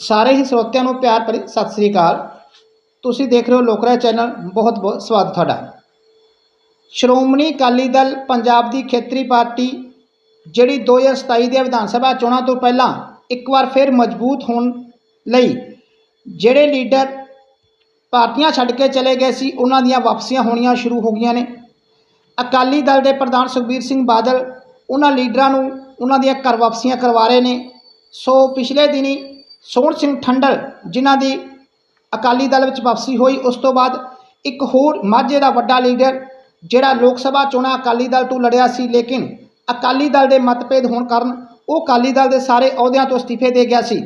ਸਾਰੇ ਹੀ ਸਰੋਤਿਆਂ ਨੂੰ ਪਿਆਰ ਭਰੀ ਸਤਿ ਸ੍ਰੀ ਅਕਾਲ। ਤੁਸੀਂ ਦੇਖ ਰਹੇ ਹੋ ਲੋਕਰਾ ਚੈਨਲ। ਬਹੁਤ ਬਹੁਤ ਸਵਾਗਤ ਤੁਹਾਡਾ। ਸ਼੍ਰੋਮਣੀ ਅਕਾਲੀ ਦਲ ਪੰਜਾਬ ਦੀ ਖੇਤਰੀ ਪਾਰਟੀ, ਜਿਹੜੀ 2027 ਦੇ ਵਿਧਾਨ ਸਭਾ ਚੋਣਾਂ ਤੋਂ ਪਹਿਲਾਂ ਇੱਕ ਵਾਰ ਫਿਰ ਮਜ਼ਬੂਤ ਹੋਣ ਲਈ ਜਿਹੜੇ ਲੀਡਰ ਪਾਰਟੀਆਂ ਛੱਡ ਕੇ ਚਲੇ ਗਏ ਸੀ, ਉਹਨਾਂ ਦੀਆਂ ਵਾਪਸੀਆਂ ਹੋਣੀਆਂ ਸ਼ੁਰੂ ਹੋ ਗਈਆਂ ਨੇ। ਅਕਾਲੀ ਦਲ ਦੇ ਪ੍ਰਧਾਨ ਸੁਖਬੀਰ ਸਿੰਘ ਬਾਦਲ ਉਹਨਾਂ ਲੀਡਰਾਂ ਨੂੰ ਉਹਨਾਂ ਦੀਆਂ ਘਰ ਵਾਪਸੀਆਂ ਕਰਵਾ ਰਹੇ ਨੇ। ਸੋ ਪਿਛਲੇ ਦਿਨੀ ਸੋਹਣ ਸਿੰਘ ਠੰਡਲ, ਜਿਨ੍ਹਾਂ ਦੀ ਅਕਾਲੀ ਦਲ ਵਿੱਚ ਵਾਪਸੀ ਹੋਈ, ਉਸ ਤੋਂ ਬਾਅਦ ਇੱਕ ਹੋਰ ਮਾਝੇ ਦਾ ਵੱਡਾ ਲੀਡਰ, ਜਿਹੜਾ ਲੋਕ ਸਭਾ ਚੋਣਾਂ ਅਕਾਲੀ ਦਲ ਤੋਂ ਲੜਿਆ ਸੀ, ਲੇਕਿਨ ਅਕਾਲੀ ਦਲ ਦੇ ਮਤਭੇਦ ਹੋਣ ਕਾਰਨ ਉਹ ਅਕਾਲੀ ਦਲ ਦੇ ਸਾਰੇ ਅਹੁਦਿਆਂ ਤੋਂ ਅਸਤੀਫੇ ਦੇ ਗਿਆ ਸੀ।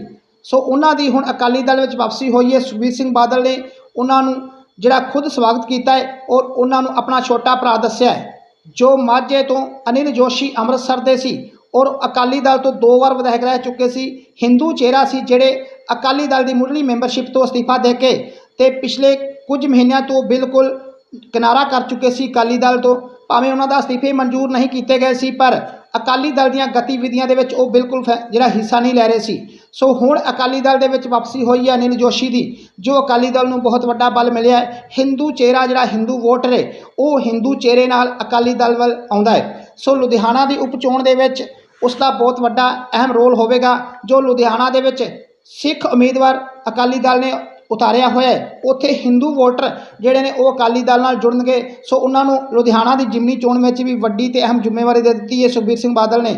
ਸੋ ਉਹਨਾਂ ਦੀ ਹੁਣ ਅਕਾਲੀ ਦਲ ਵਿੱਚ ਵਾਪਸੀ ਹੋਈ ਹੈ, ਸੁਖਬੀਰ ਸਿੰਘ ਬਾਦਲ ਨੇ ਉਹਨਾਂ ਨੂੰ ਜਿਹੜਾ ਖੁਦ ਸਵਾਗਤ ਕੀਤਾ ਹੈ, ਔਰ ਉਹਨਾਂ ਨੂੰ ਆਪਣਾ ਛੋਟਾ ਭਰਾ ਦੱਸਿਆ ਹੈ, ਜੋ ਮਾਝੇ ਤੋਂ ਅਨਿਲ ਜੋਸ਼ੀ ਅੰਮ੍ਰਿਤਸਰ ਦੇ ਸੀ। ਔਰ ਅਕਾਲੀ ਦਲ ਤੋਂ ਦੋ ਵਾਰ ਵਿਧਾਇਕ ਰਹਿ ਚੁੱਕੇ ਸੀ। ਹਿੰਦੂ ਚਿਹਰਾ ਸੀ ਜਿਹੜੇ ਅਕਾਲੀ ਦਲ ਦੀ ਮੁੱਢਲੀ ਮੈਂਬਰਸ਼ਿਪ ਤੋਂ ਅਸਤੀਫਾ ਦੇ ਕੇ ਤੇ ਪਿਛਲੇ ਕੁਝ ਮਹੀਨਿਆਂ ਤੋਂ ਬਿਲਕੁਲ ਕਿਨਾਰਾ ਕਰ ਚੁੱਕੇ ਸੀ ਅਕਾਲੀ ਦਲ ਤੋਂ। ਭਾਵੇਂ ਉਹਨਾਂ ਦਾ ਅਸਤੀਫੇ ਮਨਜ਼ੂਰ ਨਹੀਂ ਕੀਤੇ ਗਏ ਸੀ, ਪਰ ਅਕਾਲੀ ਦਲ ਦੀਆਂ ਗਤੀਵਿਧੀਆਂ ਦੇ ਵਿੱਚ ਉਹ ਬਿਲਕੁਲ ਫੈ- ਜਿਹੜਾ ਹਿੱਸਾ ਨਹੀਂ ਲੈ ਰਹੇ ਸੀ। ਸੋ ਹੁਣ ਅਕਾਲੀ ਦਲ ਦੇ ਵਿੱਚ ਵਾਪਸੀ ਹੋਈ ਹੈ ਅਨਿਲ ਜੋਸ਼ੀ ਦੀ, ਜੋ ਅਕਾਲੀ ਦਲ ਨੂੰ ਬਹੁਤ ਵੱਡਾ ਬਲ ਮਿਲਿਆ ਹੈ। ਹਿੰਦੂ ਚਿਹਰਾ ਜਿਹੜਾ ਹਿੰਦੂ ਵੋਟਰ ਹੈ, ਉਹ ਹਿੰਦੂ ਚਿਹਰੇ ਨਾਲ ਅਕਾਲੀ ਦਲ ਵੱਲ ਆਉਂਦਾ ਹੈ। ਸੋ ਲੁਧਿਆਣਾ ਦੀ ਉਪਚੋਣ ਦੇ ਵਿੱਚ ਉਸ ਦਾ ਬਹੁਤ ਵੱਡਾ ਅਹਿਮ ਰੋਲ ਹੋਵੇਗਾ, ਜੋ ਲੁਧਿਆਣਾ ਦੇ ਵਿੱਚ ਸਿੱਖ ਉਮੀਦਵਾਰ ਅਕਾਲੀ ਦਲ ਨੇ ਉਤਾਰਿਆ ਹੋਇਆ ਹੈ। ਉੱਥੇ ਹਿੰਦੂ ਵੋਟਰ ਜਿਹੜੇ ਨੇ, ਉਹ ਅਕਾਲੀ ਦਲ ਨਾਲ ਜੁੜਨਗੇ। ਸੋ ਉਹਨਾਂ ਨੂੰ ਲੁਧਿਆਣਾ ਦੀ ਜਿਮਨੀ ਚੋਣ ਵਿੱਚ ਵੀ ਵੱਡੀ ਤੇ ਅਹਿਮ ਜ਼ਿੰਮੇਵਾਰੀ ਦੇ ਦਿੱਤੀ ਹੈ ਸੁਖਬੀਰ ਸਿੰਘ ਬਾਦਲ ਨੇ।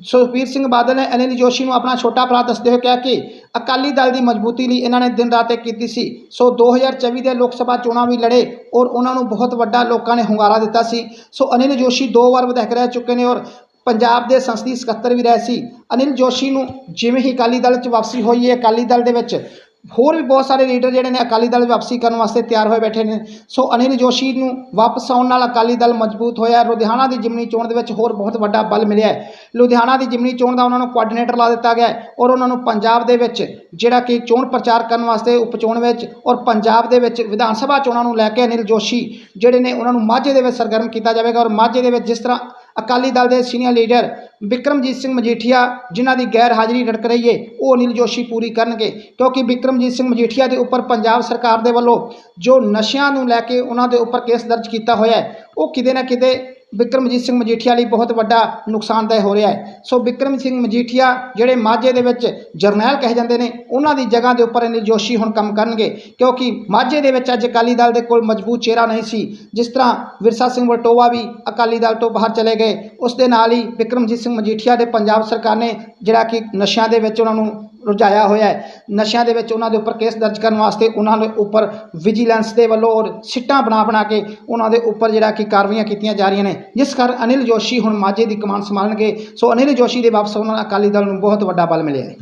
ਸੁਖਬੀਰ ਸਿੰਘ ਬਾਦਲ ਨੇ ਅਨਿਲ ਜੋਸ਼ੀ ਨੂੰ ਆਪਣਾ ਛੋਟਾ ਭਰਾ ਦੱਸਦੇ ਹੋਏ ਕਿਹਾ ਕਿ ਅਕਾਲੀ ਦਲ ਦੀ ਮਜ਼ਬੂਤੀ ਲਈ ਇਹਨਾਂ ਨੇ ਦਿਨ ਰਾਤ ਇੱਕ ਕੀਤੀ ਸੀ। ਸੋ 2024 ਦੇ ਲੋਕ ਸਭਾ ਚੋਣਾਂ ਵੀ ਲੜੇ ਔਰ ਉਹਨਾਂ ਨੂੰ ਬਹੁਤ ਵੱਡਾ ਲੋਕਾਂ ਨੇ ਹੁੰਗਾਰਾ ਦਿੱਤਾ ਸੀ। ਸੋ ਅਨਿਲ ਜੋਸ਼ੀ ਦੋ ਵਾਰ ਵਿਧਾਇਕ ਰਹਿ ਚੁੱਕੇ ਨੇ ਔਰ ਪੰਜਾਬ ਦੇ ਸੰਸਦੀ ਸਕੱਤਰ ਵੀ ਰਹੇ ਸੀ। ਅਨਿਲ ਜੋਸ਼ੀ ਨੂੰ ਜਿਵੇਂ ਹੀ ਅਕਾਲੀ ਦਲ 'ਚ ਵਾਪਸੀ ਹੋਈ ਹੈ ਅਕਾਲੀ ਦਲ ਦੇ ਵਿੱਚ ਹੋਰ ਵੀ ਬਹੁਤ ਸਾਰੇ ਲੀਡਰ ਜਿਹੜੇ ਨੇ ਅਕਾਲੀ ਦਲ ਵਾਪਸੀ ਕਰਨ ਵਾਸਤੇ ਤਿਆਰ ਹੋਏ ਬੈਠੇ ਨੇ। ਸੋ ਅਨਿਲ ਜੋਸ਼ੀ ਨੂੰ ਵਾਪਸ ਆਉਣ ਨਾਲ ਅਕਾਲੀ ਦਲ ਮਜ਼ਬੂਤ ਹੋਇਆ। ਲੁਧਿਆਣਾ ਦੀ ਜਿਮਨੀ ਚੋਣ ਦੇ ਵਿੱਚ ਹੋਰ ਬਹੁਤ ਵੱਡਾ ਬਲ ਮਿਲਿਆ ਹੈ। ਲੁਧਿਆਣਾ ਦੀ ਜਿਮਨੀ ਚੋਣ ਦਾ ਉਹਨਾਂ ਨੂੰ ਕੋਆਰਡੀਨੇਟਰ ਲਾ ਦਿੱਤਾ ਗਿਆ ਔਰ ਉਹਨਾਂ ਨੂੰ ਪੰਜਾਬ ਦੇ ਵਿੱਚ ਜਿਹੜਾ ਕਿ ਚੋਣ ਪ੍ਰਚਾਰ ਕਰਨ ਵਾਸਤੇ ਉਪਚੋਣ ਵਿੱਚ ਔਰ ਪੰਜਾਬ ਦੇ ਵਿੱਚ ਵਿਧਾਨ ਸਭਾ ਚੋਣਾਂ ਨੂੰ ਲੈ ਕੇ ਅਨਿਲ ਜੋਸ਼ੀ ਜਿਹੜੇ ਨੇ ਉਹਨਾਂ ਨੂੰ ਮਾਝੇ ਦੇ ਵਿੱਚ ਸਰਗਰਮ ਕੀਤਾ ਜਾਵੇਗਾ। ਔਰ ਮਾਝੇ ਦੇ ਵਿੱਚ ਜਿਸ ਤਰ੍ਹਾਂ ਅਕਾਲੀ ਦਲ ਦੇ ਸੀਨੀਅਰ ਲੀਡਰ ਵਿਕਰਮਜੀਤ ਸਿੰਘ ਮਜੀਠੀਆ ਜਿਨ੍ਹਾਂ ਦੀ ਗੈਰ ਹਾਜ਼ਰੀ ਰੜਕ ਰਹੀ ਹੈ ਉਹ ਅਨਿਲ ਜੋਸ਼ੀ ਪੂਰੀ ਕਰਨਗੇ। ਕਿਉਂਕਿ ਵਿਕਰਮਜੀਤ ਸਿੰਘ ਮਜੀਠੀਆ ਦੇ ਉੱਪਰ ਪੰਜਾਬ ਸਰਕਾਰ ਦੇ ਵੱਲੋਂ ਜੋ ਨਸ਼ਿਆਂ ਨੂੰ ਲੈ ਕੇ ਉਹਨਾਂ ਦੇ ਉੱਪਰ ਕੇਸ ਦਰਜ ਕੀਤਾ ਹੋਇਆ ਹੈ ਉਹ ਕਿਤੇ ਨਾ ਕਿਤੇ ਬਿਕਰਮਜੀਤ ਸਿੰਘ ਮਜੀਠੀਆ ਲਈ ਬਹੁਤ ਵੱਡਾ ਨੁਕਸਾਨਦਾਇ ਹੋ ਰਿਹਾ ਹੈ। ਸੋ ਬਿਕਰਮ ਸਿੰਘ ਮਜੀਠੀਆ ਜਿਹੜੇ ਮਾਝੇ ਦੇ ਵਿੱਚ ਜਰਨੈਲ ਕਹੇ ਜਾਂਦੇ ਨੇ, ਉਹਨਾਂ ਦੀ ਜਗ੍ਹਾ ਦੇ ਉੱਪਰ ਅਨਿਲ ਜੋਸ਼ੀ ਹੁਣ ਕੰਮ ਕਰਨਗੇ, ਕਿਉਂਕਿ ਮਾਝੇ ਦੇ ਵਿੱਚ ਅੱਜ ਅਕਾਲੀ ਦਲ ਦੇ ਕੋਲ ਮਜ਼ਬੂਤ ਚਿਹਰਾ ਨਹੀਂ ਸੀ। ਜਿਸ ਤਰ੍ਹਾਂ ਵਿਰਸਾ ਸਿੰਘ ਵਲਟੋਆ ਵੀ ਅਕਾਲੀ ਦਲ ਤੋਂ ਬਾਹਰ ਚਲੇ ਗਏ, ਉਸ ਦੇ ਨਾਲ ਹੀ ਬਿਕਰਮਜੀਤ ਸਿੰਘ ਮਜੀਠੀਆ ਦੇ ਪੰਜਾਬ ਸਰਕਾਰ ਨੇ ਜਿਹੜਾ ਕਿ ਨਸ਼ਿਆਂ ਦੇ ਵਿੱਚ ਉਹਨਾਂ ਨੂੰ ਰੁਝਾਇਆ ਹੋਇਆ ਹੈ। ਨਸ਼ਿਆਂ ਦੇ ਵਿੱਚ ਉਹਨਾਂ ਦੇ ਉੱਪਰ ਕੇਸ ਦਰਜ ਕਰਨ ਵਾਸਤੇ ਉਹਨਾਂ ਦੇ ਉੱਪਰ ਵਿਜੀਲੈਂਸ ਦੇ ਵੱਲੋਂ ਔਰ ਸਿੱਟਾਂ ਬਣਾ ਬਣਾ ਕੇ ਉਹਨਾਂ ਦੇ ਉੱਪਰ ਜਿਹੜਾ ਕਿ ਕਾਰਵਾਈਆਂ ਕੀਤੀਆਂ ਜਾ ਰਹੀਆਂ ਨੇ। ਜਿਸ ਕਾਰਨ ਅਨਿਲ ਜੋਸ਼ੀ ਹੁਣ ਮਾਝੇ ਦੀ ਕਮਾਨ ਸੰਭਾਲਣਗੇ। ਸੋ ਅਨਿਲ ਜੋਸ਼ੀ ਦੇ ਵਾਪਸ ਉਹਨਾਂ ਅਕਾਲੀ ਦਲ ਨੂੰ ਬਹੁਤ ਵੱਡਾ ਬਲ ਮਿਲਿਆ ਹੈ।